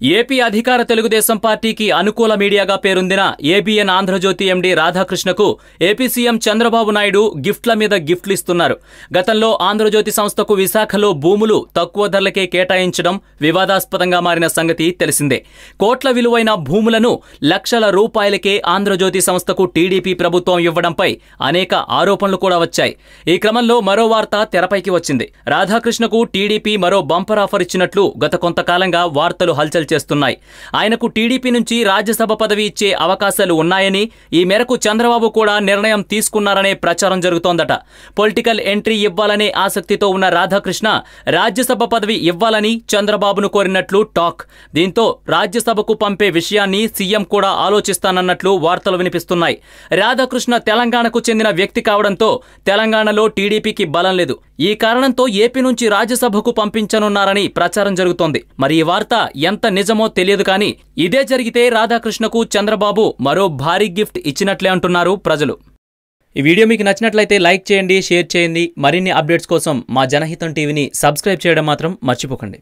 AP అధికార తెలుగుదేశం పార్టీకి అనుకూల మీడియాగా పేరొందిన ఏబిఎన్ ఆంధ్రజ్యోతి ఎండీ రాధాకృష్ణకు ఏపీ సీఎం చంద్రబాబు నాయుడు గిఫ్ట్ల మీద గిఫ్ట్లు ఇస్తున్నారు గతంలో ఆంధ్రజ్యోతి సంస్థకు విశాఖలో భూములు తక్కువ ధరలకే కేటాయించడం వివాదాస్పదంగా మారిన సంగతి తెలిసిందే. కోట్ల విలువైన భూములను లక్షల రూపాయలకే ఆంధ్రజ్యోతి సంస్థకు టీడీపీ ప్రభుత్వం ఇవ్వడంపై అనేక ఆరోపణలు కూడా వచ్చాయి. ఈ క్రమంలో మరో వార్త తెరపైకి వచ్చింది. రాధాకృష్ణకు టీడీపీ మరో బంపర్ ఆఫర్ ఇచ్చినట్లు గత కొంతకాలంగా వార్తలు హల్చల్ చేస్తున్నాయి. ఆయనకు టీడీపీ నుంచి రాజ్యసభ పదవి ఇచ్చే అవకాశాలు ఉన్నాయని ఈ మేరకు చంద్రబాబు కూడా నిర్ణయం తీసుకున్నారనే ప్రచారం జరుగుతోందట. పొలిటికల్ ఎంట్రీ ఇవ్వాలనే ఆసక్తితో ఉన్న రాధాకృష్ణ రాజ్యసభ పదవి ఇవ్వాలని చంద్రబాబును కోరినట్లు టాక్. దీంతో రాజ్యసభకు పంపే విషయాన్ని సీఎం కూడా ఆలోచిస్తానన్నట్లు వార్తలు వినిపిస్తున్నాయి. రాధాకృష్ణ తెలంగాణకు చెందిన వ్యక్తి కావడంతో తెలంగాణలో టీడీపీకి బలం లేదు. ఈ కారణంతో ఏపీ నుంచి రాజ్యసభకు పంపించనున్నారని ప్రచారం జరుగుతోంది. మరి ఈ వార్త ఎంత నిజమో తెలియదు కానీ ఇదే జరిగితే రాధాకృష్ణకు చంద్రబాబు మరో భారీ గిఫ్ట్ ఇచ్చినట్లే అంటున్నారు ప్రజలు. ఈ వీడియో మీకు నచ్చినట్లయితే లైక్ చేయండి షేర్ చేయండి. మరిన్ని అప్డేట్స్ కోసం మా జనహితం టీవీని సబ్స్క్రైబ్ చేయడం మాత్రం మర్చిపోకండి.